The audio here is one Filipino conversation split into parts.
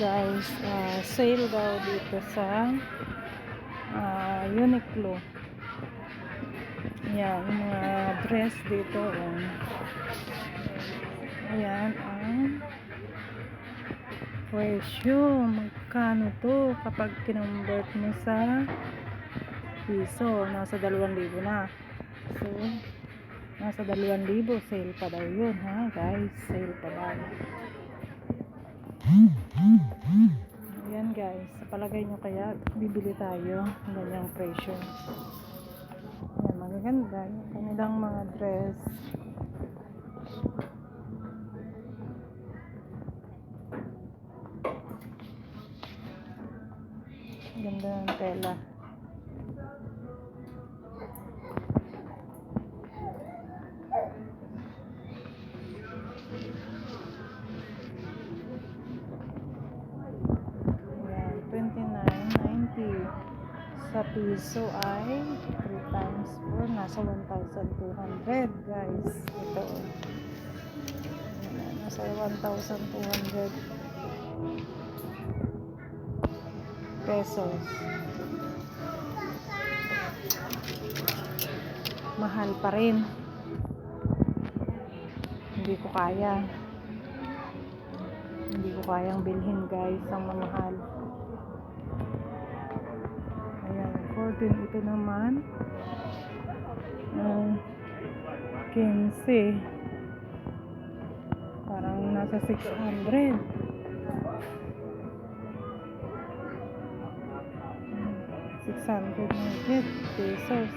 guys, ah, sale daw dito sa ah, Uniqlo. Yan, mga dress dito. Oh. Ayan, ang presyo. Magkano to kapag kinonvert mo sa piso? Nasa 2,000 na. So, nasa 2,000. Sale pa daw yun, ha guys? Sale pa daw. Sa palagay nyo kaya bibili tayo ng ganyang presyo. Ayan, magaganda yung kanilang mga dress. Ganda ng tela. Sa piso ay 3 times 4, nasa 1,200 guys. Ito. Nasa 1,200 pesos. Mahal pa rin. Hindi ko kaya. Hindi ko kayang bilhin guys ang mamahal. 14 ito naman. Uh, 15. Parang nasa 600. 600 higit pesos.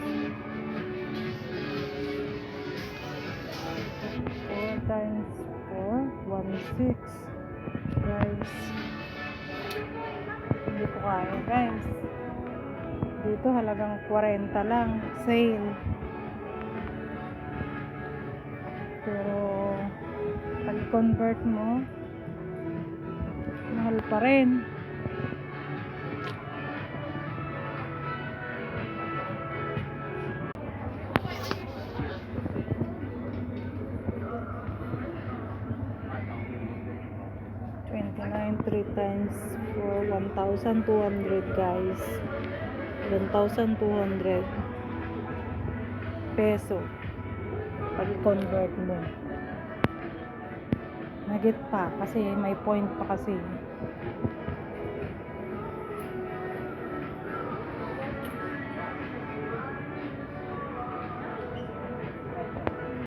4 times 4, 1,600 guys. Hindi ko kaya guys. Dito halagang 40 lang. Sale. Pero pag convert mo, mahal pa rin. Twenty-nine, three times for 1,200 guys. 1,200 peso pag convert mo. Nagit pa kasi may point pa kasi.